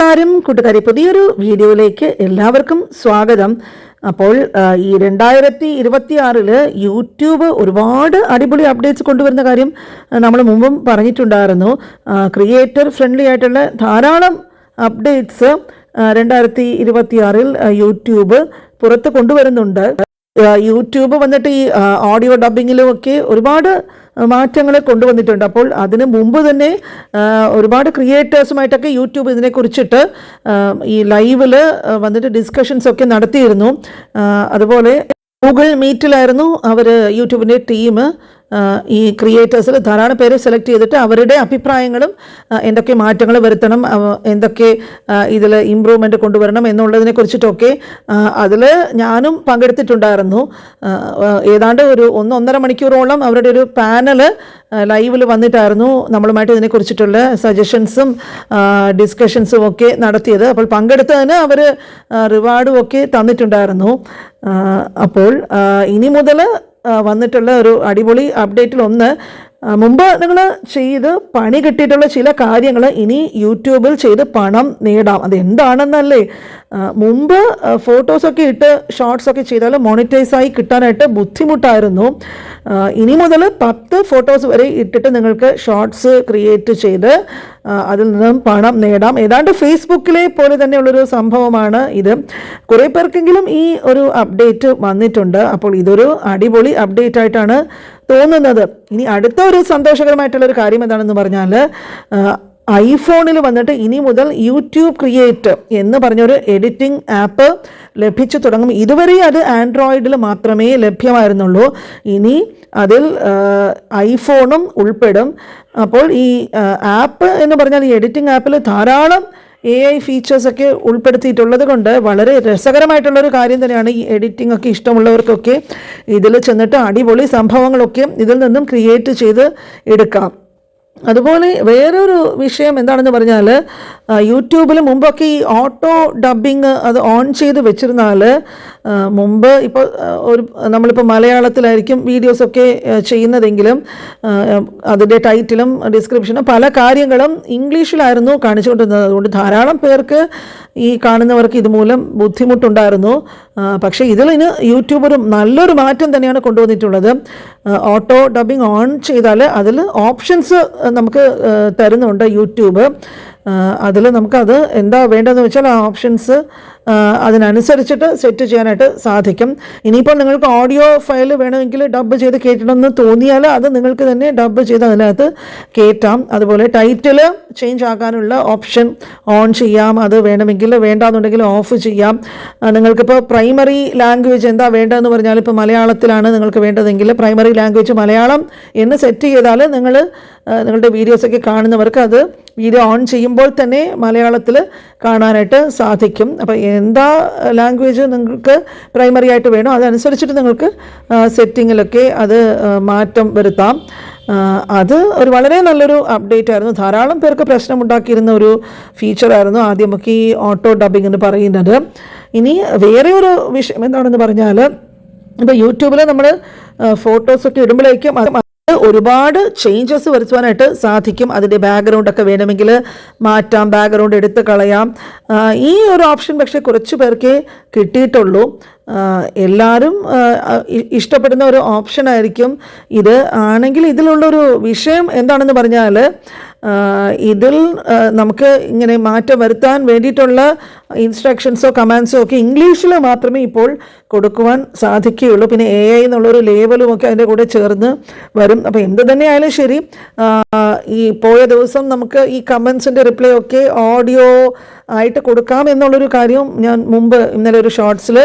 നമസ്കാരം കൂട്ടുകാരി. പുതിയൊരു വീഡിയോയിലേക്ക് എല്ലാവർക്കും സ്വാഗതം. അപ്പോൾ ഈ രണ്ടായിരത്തി ഇരുപത്തി ആറിൽ യൂട്യൂബ് ഒരുപാട് അടിപൊളി അപ്ഡേറ്റ്സ് കൊണ്ടുവരുന്ന കാര്യം നമ്മൾ മുമ്പും പറഞ്ഞിട്ടുണ്ടായിരുന്നു. ക്രിയേറ്റർ ഫ്രണ്ട്ലി ആയിട്ടുള്ള ധാരാളം അപ്ഡേറ്റ്സ് രണ്ടായിരത്തി ഇരുപത്തി യൂട്യൂബ് പുറത്ത് കൊണ്ടുവരുന്നുണ്ട്. യൂട്യൂബ് വന്നിട്ട് ഈ ഓഡിയോ ഡബിങ്ങിലും ഒരുപാട് മാറ്റങ്ങൾ കൊണ്ടുവന്നിട്ടുണ്ട്. അപ്പോൾ അതിന് മുമ്പ് തന്നെ ഒരുപാട് ക്രിയേറ്റേഴ്സുമായിട്ടൊക്കെ യൂട്യൂബ് ഇതിനെക്കുറിച്ചിട്ട് ഈ ലൈവിൽ വന്നിട്ട് ഡിസ്കഷൻസ് ഒക്കെ നടത്തിയിരുന്നു. അതുപോലെ ഗൂഗിൾ മീറ്റിലായിരുന്നു അവർ യൂട്യൂബിന്റെ ടീം ഈ ക്രിയേറ്റേഴ്സിൽ ധാരാളം പേര് സെലക്ട് ചെയ്തിട്ട് അവരുടെ അഭിപ്രായങ്ങളും എന്തൊക്കെ മാറ്റങ്ങൾ വരുത്തണം എന്തൊക്കെ ഇതിൽ ഇമ്പ്രൂവ്മെന്റ് കൊണ്ടുവരണം എന്നുള്ളതിനെ കുറിച്ചിട്ടൊക്കെ അതിൽ ഞാനും പങ്കെടുത്തിട്ടുണ്ടായിരുന്നു. ഏതാണ്ട് ഒരു ഒന്ന് ഒന്നര മണിക്കൂറോളം അവരുടെ ഒരു പാനൽ ലൈവിൽ വന്നിട്ടായിരുന്നു നമ്മളുമായിട്ട് ഇതിനെക്കുറിച്ചിട്ടുള്ള സജഷൻസും ഡിസ്കഷൻസും ഒക്കെ നടത്തിയത്. അപ്പോൾ പങ്കെടുത്തതിന് അവർ റിവാർഡും ഒക്കെ തന്നിട്ടുണ്ടായിരുന്നു. അപ്പോൾ ഇനി മുതൽ വന്നിട്ടുള്ള ഒരു അടിപൊളി അപ്ഡേറ്റിൽ ഒന്ന് മുമ്പ് നിങ്ങൾ ചെയ്ത് പണി കിട്ടിയിട്ടുള്ള ചില കാര്യങ്ങൾ ഇനി യൂട്യൂബിൽ ചെയ്ത് പണം നേടാം. അത് എന്താണെന്നല്ലേ മുമ്പ് ഫോട്ടോസൊക്കെ ഇട്ട് ഷോർട്സൊക്കെ ചെയ്താൽ മോണിറ്റൈസായി കിട്ടാനായിട്ട് ബുദ്ധിമുട്ടായിരുന്നു. ഇനി മുതൽ പത്ത് ഫോട്ടോസ് വരെ ഇട്ടിട്ട് നിങ്ങൾക്ക് ഷോർട്സ് ക്രിയേറ്റ് ചെയ്ത് അതിൽ നിന്നും പണം നേടാം. ഏതാണ്ട് ഫേസ്ബുക്കിലെ പോലെ തന്നെയുള്ളൊരു സംഭവമാണ് ഇത്. കുറേ പേർക്കെങ്കിലും ഈ ഒരു അപ്ഡേറ്റ് വന്നിട്ടുണ്ട്. അപ്പോൾ ഇതൊരു അടിപൊളി അപ്ഡേറ്റ് ആയിട്ടാണ് തോന്നുന്നത്. ഇനി അടുത്ത ഒരു സന്തോഷകരമായിട്ടുള്ള ഒരു കാര്യം എന്താണെന്ന് പറഞ്ഞാൽ ഐഫോണിൽ വന്നിട്ട് ഇനി മുതൽ യൂട്യൂബ് ക്രിയേറ്റ് എന്ന് പറഞ്ഞൊരു എഡിറ്റിംഗ് ആപ്പ് ലഭിച്ചു തുടങ്ങും. ഇതുവരെ അത് ആൻഡ്രോയിഡിൽ മാത്രമേ ലഭ്യമായിരുന്നുള്ളൂ. ഇനി അതിൽ ഐഫോണും ഉൾപ്പെടും. അപ്പോൾ ഈ ആപ്പ് എന്ന് പറഞ്ഞാൽ ഈ എഡിറ്റിംഗ് ആപ്പിൽ ധാരാളം എ ഐ ഫീച്ചേഴ്സൊക്കെ ഉൾപ്പെടുത്തിയിട്ടുള്ളത് കൊണ്ട് വളരെ രസകരമായിട്ടുള്ളൊരു കാര്യം തന്നെയാണ് ഈ എഡിറ്റിംഗ് ഒക്കെ ഇഷ്ടമുള്ളവർക്കൊക്കെ ഇതിൽ ചെന്നിട്ട് അടിപൊളി സംഭവങ്ങളൊക്കെ ഇതിൽ നിന്നും ക്രിയേറ്റ് ചെയ്ത് എടുക്കാം. അതുപോലെ വേറൊരു വിഷയം എന്താണെന്ന് പറഞ്ഞാൽ യൂട്യൂബിൽ മുമ്പൊക്കെ ഈ ഓട്ടോ ഡബ്ബിങ് അത് ഓൺ ചെയ്ത് വെച്ചിരുന്നാൽ മുമ്പ് ഇപ്പോൾ ഒരു നമ്മളിപ്പോൾ മലയാളത്തിലായിരിക്കും വീഡിയോസൊക്കെ ചെയ്യുന്നതെങ്കിലും അതിന്റെ ടൈറ്റിലും ഡിസ്ക്രിപ്ഷനും പല കാര്യങ്ങളും ഇംഗ്ലീഷിലായിരുന്നു കാണിച്ചുകൊണ്ടിരുന്നത്. അതുകൊണ്ട് ധാരാളം പേർക്ക് ഈ കാണുന്നവർക്ക് ഇതുമൂലം ബുദ്ധിമുട്ടുണ്ടായിരുന്നു. പക്ഷേ യൂട്യൂബറും യൂട്യൂബ് ഒരു നല്ലൊരു മാറ്റം തന്നെയാണ് കൊണ്ടുവന്നിട്ടുള്ളത്. ഓട്ടോ ഡബിങ് ഓൺ ചെയ്താൽ അതിൽ ഓപ്ഷൻസ് നമുക്ക് തരുന്നുണ്ട് യൂട്യൂബ്. അതിൽ നമുക്കത് എന്താ വേണ്ടതെന്ന് വെച്ചാൽ ആ ഓപ്ഷൻസ് അതിനനുസരിച്ചിട്ട് സെറ്റ് ചെയ്യാനായിട്ട് സാധിക്കും. ഇനിയിപ്പോൾ നിങ്ങൾക്ക് ഓഡിയോ ഫയൽ വേണമെങ്കിൽ ഡബ്ബ് ചെയ്ത് കയറ്റണമെന്ന് തോന്നിയാൽ അത് നിങ്ങൾക്ക് തന്നെ ഡബ്ബ് ചെയ്ത് അതിനകത്ത് കയറ്റാം അതുപോലെ ടൈറ്റിൽ ചേഞ്ച് ആക്കാനുള്ള ഓപ്ഷൻ ഓൺ ചെയ്യാം. അത് വേണമെങ്കിൽ വേണ്ടാന്നുണ്ടെങ്കിൽ ഓഫ് ചെയ്യാം. നിങ്ങൾക്കിപ്പോൾ പ്രൈമറി ലാംഗ്വേജ് എന്താ വേണ്ടതെന്ന് പറഞ്ഞാൽ ഇപ്പോൾ മലയാളത്തിലാണ് നിങ്ങൾക്ക് വേണ്ടതെങ്കിൽ പ്രൈമറി ലാംഗ്വേജ് മലയാളം എന്ന് സെറ്റ് ചെയ്താൽ നിങ്ങൾ നിങ്ങളുടെ വീഡിയോസൊക്കെ കാണുന്നവർക്ക് അത് വീഡിയോ ഓൺ ചെയ്യുമ്പോൾ തന്നെ മലയാളത്തിൽ കാണാനായിട്ട് സാധിക്കും. അപ്പോൾ എന്താ ലാംഗ്വേജ് നിങ്ങൾക്ക് പ്രൈമറി ആയിട്ട് വേണോ അതനുസരിച്ചിട്ട് നിങ്ങൾക്ക് സെറ്റിങ്ങിലൊക്കെ അത് മാറ്റം വരുത്താം. അത് ഒരു വളരെ നല്ലൊരു അപ്ഡേറ്റ് ആയിരുന്നു. ധാരാളം പേർക്ക് പ്രശ്നമുണ്ടാക്കിയിരുന്ന ഒരു ഫീച്ചറായിരുന്നു ആദ്യമൊക്കെ ഈ ഓട്ടോ ഡബിംഗ് എന്ന് പറയുന്നത്. ഇനി വേറെ ഒരു വിഷയം എന്താണെന്ന് പറഞ്ഞാൽ ഇപ്പോൾ യൂട്യൂബിൽ നമ്മൾ ഫോട്ടോസൊക്കെ ഇടുമ്പോഴേക്കും ഒരുപാട് ചേഞ്ചസ് വരുത്തുവാനായിട്ട് സാധിക്കും. അതിന്റെ ബാക്ക്ഗ്രൗണ്ട് ഒക്കെ വേണമെങ്കിൽ മാറ്റാം. ബാക്ക്ഗ്രൗണ്ട് എടുത്ത് കളയാം. ഈ ഒരു ഓപ്ഷൻ പക്ഷേ കുറച്ച് പേർക്കേ കിട്ടിയിട്ടുള്ളൂ. എല്ലാവരും ഇഷ്ടപ്പെടുന്ന ഒരു ഓപ്ഷൻ ആയിരിക്കും. ഇത് ആണെങ്കിൽ ഇതിലുള്ളൊരു വിഷയം എന്താണെന്ന് പറഞ്ഞാൽ ഇതിൽ നമുക്ക് ഇങ്ങനെ മാറ്റം വരുത്താൻ വേണ്ടിയിട്ടുള്ള ഇൻസ്ട്രക്ഷൻസോ കമാൻഡ്സോ ഒക്കെ ഇംഗ്ലീഷിൽ മാത്രമേ ഇപ്പോൾ കൊടുക്കുവാൻ സാധിക്കുകയുള്ളൂ. പിന്നെ എ ഐ എന്നുള്ളൊരു ലേവലും ഒക്കെ അതിന്റെ കൂടെ ചേർന്ന് വരും. അപ്പോൾ എന്ത് തന്നെയായാലും ശരി ഈ പോയ ദിവസം നമുക്ക് ഈ കമൻസിന്റെ റിപ്ലൈ ഒക്കെ ഓഡിയോ ആയിട്ട് കൊടുക്കാം എന്നുള്ളൊരു കാര്യം ഞാൻ മുമ്പ് ഇന്നലെ ഒരു ഷോർട്സിൽ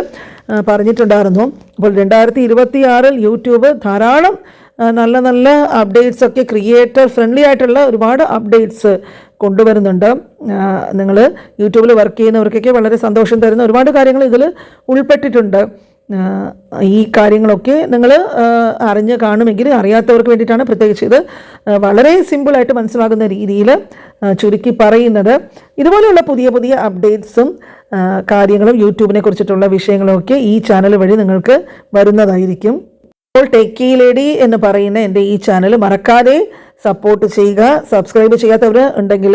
പറഞ്ഞിട്ടുണ്ടായിരുന്നു. അപ്പോൾ രണ്ടായിരത്തി ഇരുപത്തി ആറിൽ യൂട്യൂബ് ധാരാളം നല്ല നല്ല അപ്ഡേറ്റ്സ് ഒക്കെ ക്രിയേറ്റർ ഫ്രണ്ട്ലി ആയിട്ടുള്ള ഒരുപാട് അപ്ഡേറ്റ്സ് കൊണ്ടുവരുന്നുണ്ട്. നിങ്ങൾ യൂട്യൂബിൽ വർക്ക് ചെയ്യുന്നവർക്കൊക്കെ വളരെ സന്തോഷം തരുന്ന ഒരുപാട് കാര്യങ്ങൾ ഇതിൽ ഉൾപ്പെട്ടിട്ടുണ്ട്. ഈ കാര്യങ്ങളൊക്കെ നിങ്ങൾ അറിഞ്ഞ് കാണുമെങ്കിൽ അറിയാത്തവർക്ക് വേണ്ടിയിട്ടാണ് പ്രത്യേകിച്ച് ഇത് വളരെ സിമ്പിളായിട്ട് മനസ്സിലാകുന്ന രീതിയിൽ ചുരുക്കി പറയുന്നത്. ഇതുപോലെയുള്ള പുതിയ പുതിയ അപ്ഡേറ്റ്സും കാര്യങ്ങളും യൂട്യൂബിനെ കുറിച്ചിട്ടുള്ള വിഷയങ്ങളും ഒക്കെ ഈ ചാനൽ വഴി നിങ്ങൾക്ക് വരുന്നതായിരിക്കും. ഇപ്പോൾ ടെക്കി ലേഡി എന്ന് പറയുന്ന എന്റെ ഈ ചാനൽ മറക്കാതെ സപ്പോർട്ട് ചെയ്യുക സബ്സ്ക്രൈബ് ചെയ്യാത്തവർ ഉണ്ടെങ്കിൽ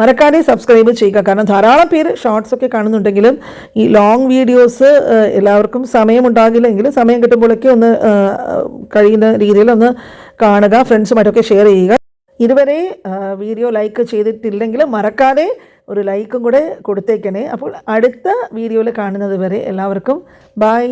മറക്കാതെ സബ്സ്ക്രൈബ് ചെയ്യുക. കാരണം ധാരാളം പേര് ഷോർട്സ് ഒക്കെ കാണുന്നുണ്ടെങ്കിലും ഈ ലോങ് വീഡിയോസ് എല്ലാവർക്കും സമയമുണ്ടാകില്ലെങ്കിലും സമയം കിട്ടുമ്പോഴൊക്കെ ഒന്ന് കഴിയുന്ന രീതിയിൽ ഒന്ന് കാണുക ഫ്രണ്ട്സുമായിട്ടൊക്കെ ഷെയർ ചെയ്യുക. ഇതുവരെ വീഡിയോ ലൈക്ക് ചെയ്തിട്ടില്ലെങ്കിൽ മറക്കാതെ ഒരു ലൈക്കും കൂടെ കൊടുത്തേക്കണേ. അപ്പോൾ അടുത്ത വീഡിയോയിൽ കാണുന്നത് വരെ എല്ലാവർക്കും ബൈ